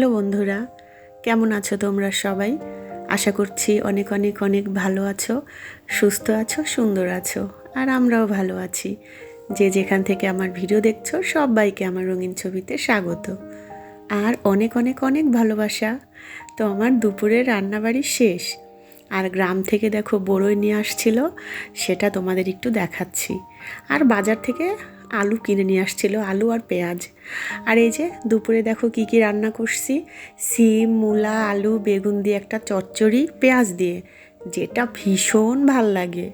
Hello বন্ধুরা, কেমন আছো তোমরা সবাই? আশা করছি অনেক অনেক অনেক ভালো আছো, সুস্থ আছো, সুন্দর আছো, আর আমরাও ভালো আছি। যে যেখান থেকে আমার ভিডিও দেখছ, সবাইকে আমার রঙিন ছবিতে স্বাগত। আর অনেক অনেক অনেক ভালোবাসা। তো আমার দুপুরের রান্নাবাড়ি শেষ, আর গ্রাম থেকে দেখো বড়ই নিয়ে আসছিল, সেটা তোমাদের একটু দেখাচ্ছি। আর বাজার থেকে আলু কিনে নিয়ে আসছিল, আলু আর পেঁয়াজ। আর এই যে দুপুরে দেখো কি কি রান্না করছি? সিম, মূলা, আলু, বেগুন দিয়ে একটা চচ্চড়ি, পেঁয়াজ দিয়ে। যেটা ভীষণ ভালো লাগে।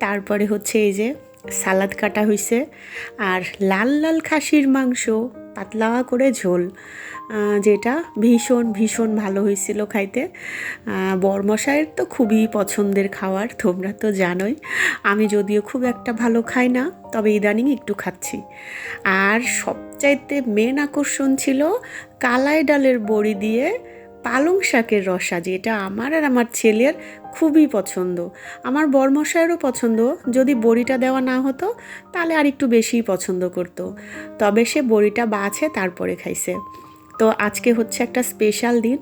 তারপরে হচ্ছে এই যে সালাদ কাটা হয়েছে আর লাল লাল খাসির মাংস, পাতলা করে ঝোল যেটা ভীষণ ভীষণ ভালো হয়েছিল খাইতে। বরমশাইয়ের তো খুবই পছন্দের খাবার তোমরা তো জানোই। আমি যদিও খুব একটা ভালো খাই না, তবে ইদানিং একটু খাচ্ছি। আর সবচাইতে মেন আকর্ষণ ছিল কালাই ডালের বড়ি দিয়ে পালং শাকের রসা যেটা আমার আর আমার ছেলের খুবই পছন্দ। আমার বরমশাইয়েরও পছন্দ, যদি বড়িটা দেওয়া না হতো, তাহলে আর একটু বেশিই পছন্দ করতো। তবে সে বড়িটা বাছে, তারপরে খাইছে। তো আজকে হচ্ছে একটা স্পেশাল দিন।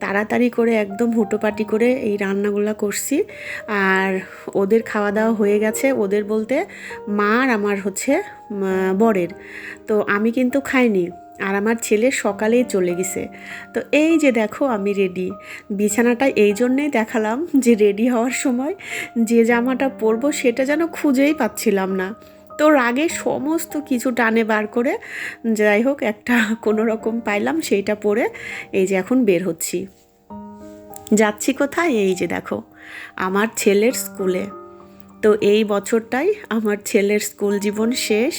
তাড়াতাড়ি করে একদম হুটোপাটি করে এই রান্নাগুলো করছি। আর ওদের খাওয়া দাওয়া হয়ে গেছে, ওদের বলতে মা আর আমার হচ্ছে বরের। তো আমি কিন্তু খাইনি। আর আমার ছেলে সকালেই চলে গেছে। তো এই যে দেখো আমি রেডি বিছানাটা এই জন্যেই দেখালাম যে রেডি হওয়ার সময় যে জামাটা পরবো সেটা যেন খুঁজেই পাচ্ছিলাম না। তো রাগে সমস্ত কিছু টানে বার করে যাই হোক একটা কোনো রকম পাইলাম সেইটা পরে এই যে এখন বের হচ্ছি। যাচ্ছি কোথায়? এই যে দেখো, আমার ছেলের স্কুলে। তো এই বছরটাই আমার ছেলের স্কুল জীবন শেষ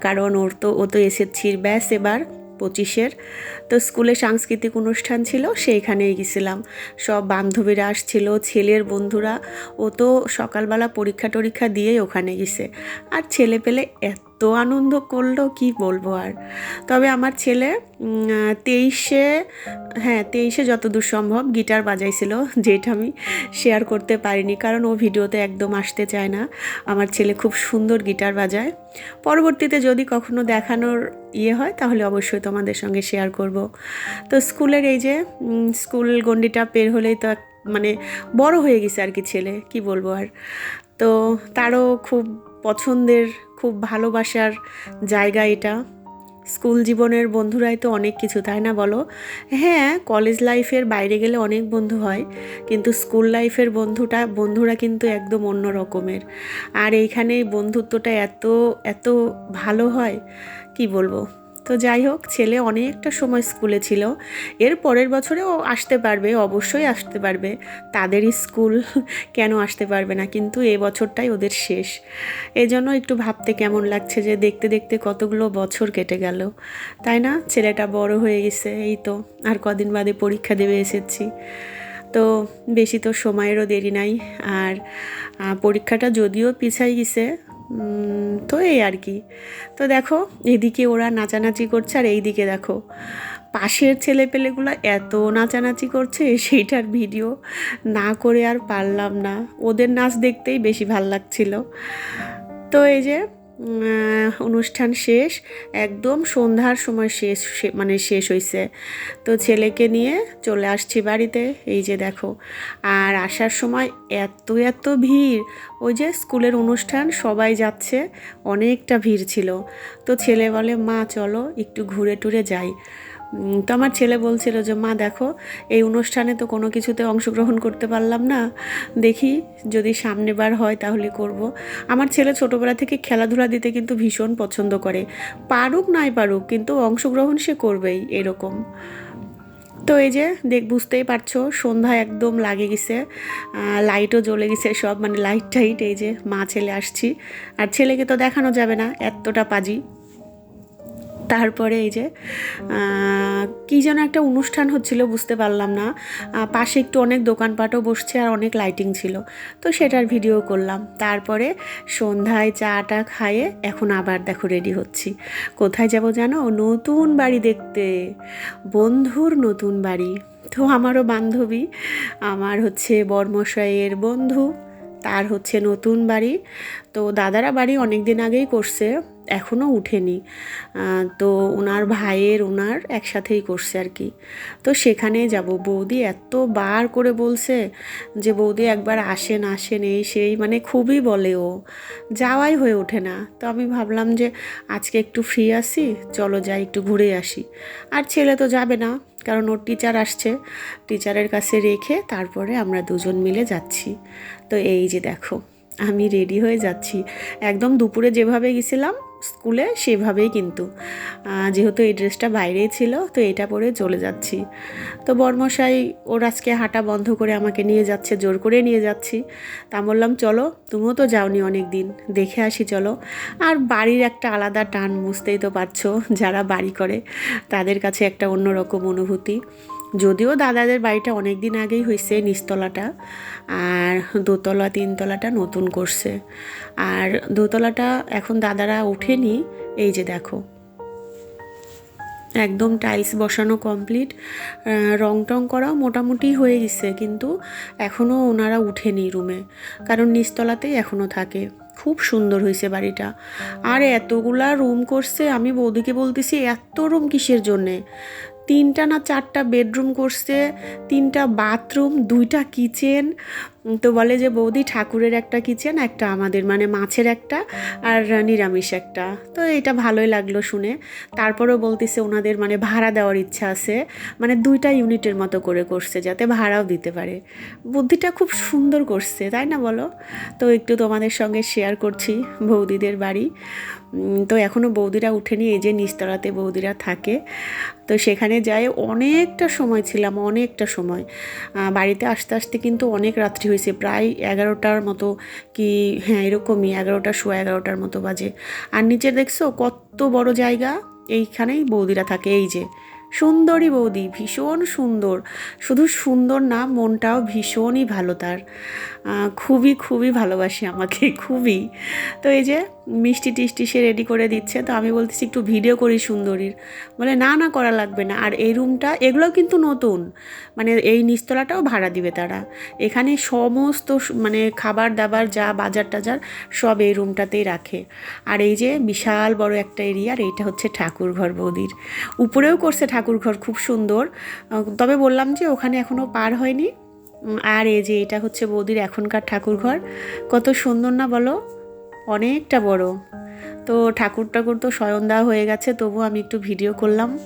কারণ ওর তো, ও তো এসেছি ব্যাস এবার পঁচিশের। তো স্কুলে সাংস্কৃতিক অনুষ্ঠান ছিল, সেইখানেই গেছিলাম। সব বান্ধবীরা আসছিল, ছেলের বন্ধুরা। ও তো সকালবেলা পরীক্ষা টরীক্ষা দিয়েই ওখানে গেছে। আর ছেলে পেলে এত আনন্দ করল, কি বলব আর। তবে আমার ছেলে তেইশে হ্যাঁ তেইশে যতদূর সম্ভব গিটার বাজাইছিল, যেটা আমি শেয়ার করতে পারিনি, কারণ ও ভিডিওতে একদম আসতে চায় না। আমার ছেলে খুব সুন্দর গিটার বাজায়। পরবর্তীতে যদি কখনো দেখানোর ইয়ে হয়, তাহলে অবশ্যই তোমাদের সঙ্গে শেয়ার করব। তো স্কুলের এই যে স্কুল গণ্ডিটা পের হলেই তো মানে বড় হয়ে গেছে আর কি ছেলে, কি বলব আর। তো তারও খুব পছন্দের, খুব ভালোবাসার জায়গা এটা। স্কুল জীবনের বন্ধুরাই তো অনেক কিছু, তাই না বলো? হ্যাঁ কলেজ লাইফের বাইরে গেলে অনেক বন্ধু হয়, কিন্তু স্কুল লাইফের বন্ধুটা, বন্ধুরা কিন্তু একদম অন্য রকমের। আর এইখানে বন্ধুত্বটা এত এত ভালো হয়, কি বলব? তো যাই হোক, ছেলে অনেকটা সময় স্কুলে ছিল। এর পরের বছরেও আসতে পারবে, অবশ্যই আসতে পারবে। তাদেরই স্কুল কেন আসতে পারবে না, কিন্তু এ বছরটাই ওদের শেষ। এজন্য একটু ভাবতে কেমন লাগছে যে দেখতে দেখতে কতগুলো বছর কেটে গেল। তাই না? ছেলেটা বড় হয়ে গেছে, এই তো আর কদিন বাদে পরীক্ষা দেবে এসেছি। তো বেশি তো সময়েরও দেরি নাই। আর পরীক্ষাটা যদিও পিছাই গেছে তো এই আর কি। তো দেখো, এদিকে ওরা নাচানাচি করছে আর এইদিকে দেখো, পাশের ছেলেপেলেগুলো এত নাচানাচি করছে, সেইটার ভিডিও না করে আর পারলাম না। ওদের নাচ দেখতেই বেশি ভালো লাগছিল। তো এই যে অনুষ্ঠান শেষ, একদম সন্ধ্যার সময় শেষ মানে শেষ হয়েছে তো ছেলেকে নিয়ে চলে আসছি বাড়িতে, এই যে দেখো। আর আসার সময় এত এত ভিড়, ওই যে স্কুলের অনুষ্ঠান, সবাই যাচ্ছে, অনেকটা ভিড় ছিল। তো ছেলে বলে, মা, চলো, একটু ঘুরে টুরে যাই। তো আমার ছেলে বলছিল যে, মা, দেখো, এই অনুষ্ঠানে তো কোনো কিছুতে অংশগ্রহণ করতে পারলাম না। দেখি যদি সামনে বার হয় তাহলে করব। আমার ছেলে ছোটোবেলা থেকে খেলাধুলা দিতে কিন্তু ভীষণ পছন্দ করে। পারুক নাই পারুক, কিন্তু অংশগ্রহণ সে করবেই এরকম। তো এই যে, দেখ, বুঝতেই পারছ, সন্ধ্যা একদম লাগে গেছে লাইটও জ্বলে গেছে সব মানে লাইট টাইট, এই যে, মা, ছেলে আসছি। আর ছেলেকে তো দেখানো যাবে না, এতটা পাজি। তারপরে এই যে কী যেন একটা অনুষ্ঠান হচ্ছিল বুঝতে পারলাম না। পাশে একটু অনেক দোকানপাটও বসছে আর অনেক লাইটিং ছিল। তো সেটার ভিডিও করলাম। তারপরে সন্ধ্যায় চাটা খাইয়ে এখন আবার দেখো রেডি হচ্ছি। কোথায় যাব জানো? নতুন বাড়ি দেখতে। বন্ধুর নতুন বাড়ি। তো আমারও বান্ধবী, আমার হচ্ছে বর্মশাইয়ের বন্ধু, তার হচ্ছে নতুন বাড়ি। তো দাদারা বাড়ি অনেক দিন আগেই করছে। এখনও উঠেনি। তো ওনার ভাইয়ের ওনার একসাথেই করছে আর কি। তো সেখানে যাব। বৌদি এত বার করে বলছে যে, বৌদি একবার আসেন আসেন। এই, সেই মানে খুবই বলে ও। যাওয়াই হয়ে ওঠে না। তো আমি ভাবলাম যে, আজকে একটু ফ্রি আছি, চলো যাই, একটু ঘুরে আসি। আর ছেলে তো যাবে না, কারণ ওর টিচার আসছে। টিচারের কাছে রেখে তারপরে আমরা দুজন মিলে যাচ্ছি। তো এই যে দেখো, আমি রেডি হয়ে যাচ্ছি। একদম দুপুরে যেভাবে গেছিলাম স্কুলে সেভাবেই কিন্তু। যেহেতু এই ড্রেসটা বাইরেই ছিল, তো এটা পরে চলে যাচ্ছি। তো বর্মশাই, ওর আজকে হাঁটা বন্ধ করে আমাকে নিয়ে যাচ্ছে, জোর করে নিয়ে যাচ্ছি। তা বললাম, চলো, তুমিও তো যাওনি অনেক দিন দেখে আসি, চলো। আর বাড়ির একটা আলাদা টান, বুঝতেই তো পারছ, যারা বাড়ি করে, তাদের কাছে একটা অন্যরকম অনুভূতি। যদিও দাদাদের বাড়িটা অনেক দিন আগেই হয়েছে নিচতলাটা, আর দোতলা, তিনতলাটা নতুন করছে। আর দোতলাটা এখন দাদারা ওঠেনি, এই যে দেখো। একদম টাইলস বসানো কমপ্লিট রং টং করাও মোটামুটি হয়ে গেছে, কিন্তু এখনও ওনারা উঠেনি রুমে, কারণ নিচতলাতেই এখনও থাকে। খুব সুন্দর হয়েছে বাড়িটা। আর এতগুলা রুম করছে, আমি বৌদিকে বলতেছি, এত রুম কিসের জন্যে? তিনটা না চারটা বেডরুম করছে, তিনটা বাথরুম, দুইটা কিচেন। তো বলে যে, বৌদি, ঠাকুরের একটা কিচেন, একটা আমাদের মানে মাছের একটা আর নিরামিষ একটা। তো এটা ভালোই লাগল শুনে। তারপরেও বলতেছে, ওনাদের মানে ভাড়া দেওয়ার ইচ্ছা আছে। মানে দুইটা ইউনিটের মতো করে করছে, যাতে ভাড়াও দিতে পারে। বুদ্ধিটা খুব সুন্দর করছে, তাই না বলো? তো একটু তোমাদের সঙ্গে শেয়ার করছি বৌদিদের বাড়ি। তো এখনও বৌদিরা উঠেনি, এই যে নিচতলাতে বৌদিরা থাকে। তো সেখানে যাই, অনেকটা সময় ছিলাম, অনেকটা সময়। বাড়িতে আসতে আসতে কিন্তু অনেক রাত্রি হয়েছে, প্রায় এগারোটার মতো কি হ্যাঁ এরকমই, এগারোটা, সোয়া এগারোটার মতো বাজে। আর নিচে দেখছ কত বড় জায়গা, এইখানেই বৌদিরা থাকে, এই যে। সুন্দরী বৌদি, ভীষণ সুন্দর। শুধু সুন্দর না, মনটাও ভীষণই ভালো তার। খুবই খুবই ভালোবাসে আমাকে, খুবই। তো এই যে মিষ্টি টিষ্টি সে রেডি করে দিচ্ছে। তো আমি বলতেছি, একটু ভিডিও করি সুন্দরীর। বলে, না না, করা লাগবে না। আর এই রুমটা এগুলোও কিন্তু নতুন। মানে এই নিস্তলাটাও ভাড়া দিবে তারা। এখানে সমস্ত মানে খাবার দাবার যা বাজার টাজার, সব এই রুমটাতেই রাখে। আর এই যে বিশাল বড় একটা এরিয়া আর এইটা হচ্ছে ঠাকুর ঘর বৌদির। উপরেও করছে ঠাকুর ঘর খুব সুন্দর। তবে বললাম যে ওখানে এখনও পার হয়নি। আর এই যে এটা হচ্ছে বৌদির এখনকার ঠাকুর ঘর কত সুন্দর না বলো? অনেকটা বড়। তো ঠাকুর ঠাকুর তো শয়ন দেওয়া হয়ে গেছে তবু আমি একটু ভিডিও করলাম।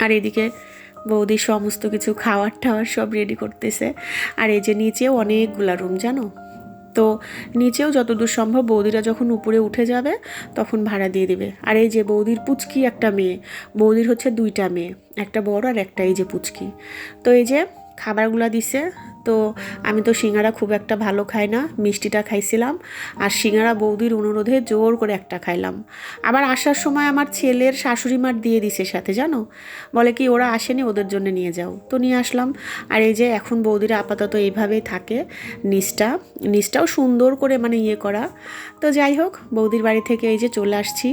আর এদিকে বৌদি সমস্ত কিছু খাওয়ার টাওয়ার সব রেডি করতেছে। আর এই যে নিচেও অনেকগুলা রুম জানো? তো নিচেও যতদূর সম্ভব বৌদিরা যখন উপরে উঠে যাবে, তখন ভাড়া দিয়ে দিবে। আর এই যে বৌদির পুচকি একটা মেয়ে, বৌদির হচ্ছে দুইটা মেয়ে, একটা বড় আর একটা এই যে পুচকি। তো এই যে খাবারগুলা দিছে। তো আমি তো সিঙ্গারা খুব একটা ভালো খাই না, মিষ্টিটা খাইছিলাম। আর সিঙ্গারা বৌদির অনুরোধে জোর করে একটা খাইলাম। আবার আসার সময় আমার ছেলের শাশুড়ি মার দিয়ে দিছে সাথে, জানো? বলে কি, ওরা আসেনি, ওদের জন্য নিয়ে যাও। তো নিয়ে আসলাম। আর এই যে এখন বৌদিরা আপাতত এইভাবেই থাকে নিচটা নিচটাও সুন্দর করে মানে ইয়ে করা। তো যাই হোক, বৌদির বাড়ি থেকে এই যে চলে আসছি।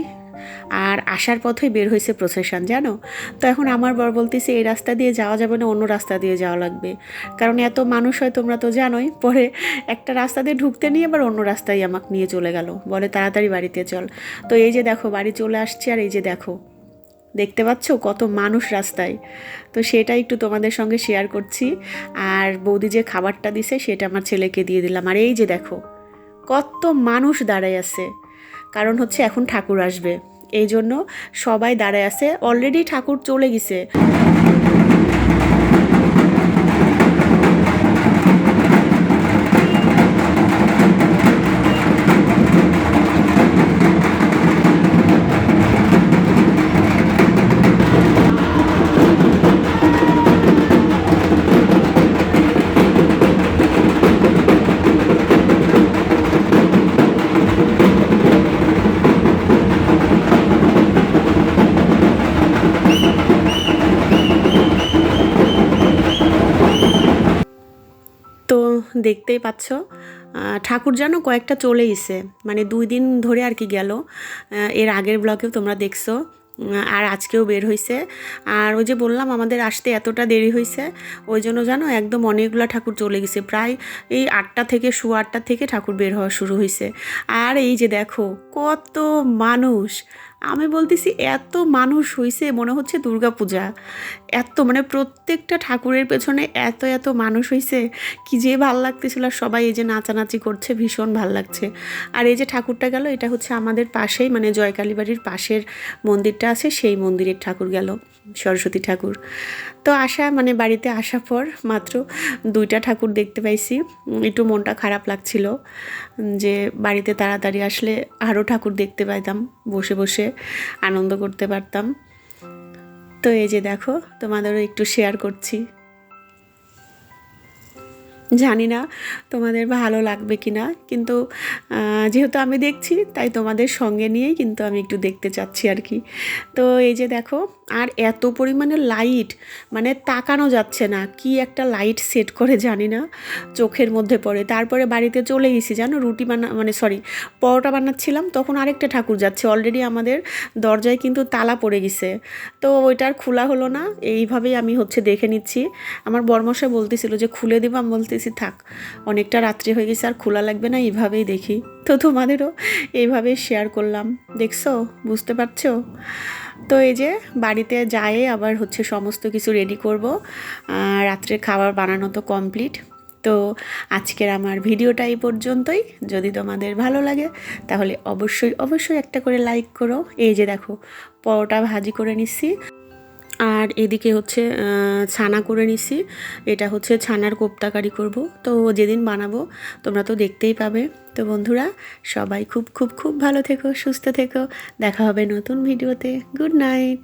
আর আসার পথেই বের হয়েছে প্রসেশন, জানো? তো এখন আমার বর বলতেছে, এই রাস্তা দিয়ে যাওয়া যাবে না, অন্য রাস্তা দিয়ে যাওয়া লাগবে। কারণ এত মানুষ হয় তোমরা তো জানোই। পরে একটা রাস্তা দিয়ে ঢুকতে নিয়ে আবার অন্য রাস্তায় আমাকে নিয়ে চলে গেল। বলে, তাড়াতাড়ি বাড়িতে চল। তো এই যে দেখো, বাড়ি চলে আসছে আর এই যে দেখো, দেখতে পাচ্ছ কত মানুষ রাস্তায়? তো সেটা একটু তোমাদের সঙ্গে শেয়ার করছি। আর বৌদি যে খাবারটা দিছে, সেটা আমার ছেলেকে দিয়ে দিলাম। আর এই যে দেখো, কত মানুষ দাঁড়ায় আছে। কারণ হচ্ছে এখন ঠাকুর আসবে। এই জন্য সবাই দাঁড়ায় আছে। অলরেডি ঠাকুর চলে গেছে। দেখতেই পাচ্ছ। ঠাকুর যেন কয়েকটা চলে এসে মানে দুই দিন ধরে আর কি গেল। এর আগের ব্লগেও তোমরা দেখছ। আর আজকেও বের হয়েছে। আর ওই যে বললাম, আমাদের আসতে এতটা দেরি হয়েছে। ওই জন্য জানো একদম অনেকগুলো ঠাকুর চলে গেছে। প্রায় এই আটটা থেকে শু আটটা থেকে ঠাকুর বের হওয়া শুরু হয়েছে। আর এই যে দেখো, কত মানুষ! আমি বলতেছি, এত মানুষ হয়েছে মনে হচ্ছে দুর্গাপূজা। এত মানে প্রত্যেকটা ঠাকুরের পেছনে এত এত মানুষ হয়েছে কি যে ভালো লাগতেছিল আর সবাই এই যে নাচানাচি করছে, ভীষণ ভালো লাগছে। আর এই যে ঠাকুরটা গেল, এটা হচ্ছে আমাদের পাশেই মানে জয়কালী বাড়ির পাশের মন্দিরটা আছে, সেই মন্দিরের ঠাকুর গেল, সরস্বতী ঠাকুর। তো আসা মানে বাড়িতে আসার পর মাত্র দুইটা ঠাকুর দেখতে পাইছি। একটু মনটা খারাপ লাগছিল, যে বাড়িতে তাড়াতাড়ি আসলে আরও ঠাকুর দেখতে পাইতাম, বসে বসে আনন্দ করতে পারতাম। তো এই যে দেখো, তোমাদেরও একটু শেয়ার করছি। জানি না তোমাদের ভালো লাগবে কি না কিন্তু যেহেতু আমি দেখছি, তাই তোমাদের সঙ্গে নিয়েই কিন্তু আমি একটু দেখতে চাচ্ছি আর কি। তো এই যে দেখো আর এত পরিমাণে লাইট মানে তাকানো যাচ্ছে না। কি একটা লাইট সেট করে জানি না, চোখের মধ্যে পড়ে। তারপরে বাড়িতে চলে গেছি, জানো? রুটি বানা মানে সরি পরোটা বানাচ্ছিলাম, তখন আরেকটা ঠাকুর যাচ্ছে। অলরেডি আমাদের দরজায় কিন্তু তালা পড়ে গেছে। তো ওইটার খোলা হলো না, এইভাবেই আমি হচ্ছে দেখে নিচ্ছি। আমার বর্মশা বলতেছিল যে, খুলে দিব আমি বলতেছি, থাক, অনেকটা রাত্রি হয়ে গেছে, আর খোলা লাগবে না, এইভাবেই দেখি। তো তোমাদেরও এইভাবে শেয়ার করলাম। দেখছ? বুঝতে পারছ? তো এই যে বাড়িতে যাই আবার হচ্ছে সমস্ত কিছু রেডি করব। রাত্রে খাবার বানানো তো কমপ্লিট তো আজকের আমার ভিডিওটা এই পর্যন্তই। যদি তোমাদের ভালো লাগে, তাহলে অবশ্যই অবশ্যই একটা করে লাইক করো। এই যে দেখো, পরোটা ভাজি করে নিচ্ছি। আর এদিকে হচ্ছে ছানা করে নিছি। এটা হচ্ছে ছানার কোপ্তাকারি করব। তো যেদিন বানাবো, তোমরা তো দেখতেই পাবে। তো বন্ধুরা, সবাই খুব খুব খুব ভালো থেকো, সুস্থ থেকো। দেখা হবে নতুন ভিডিওতে। Good night.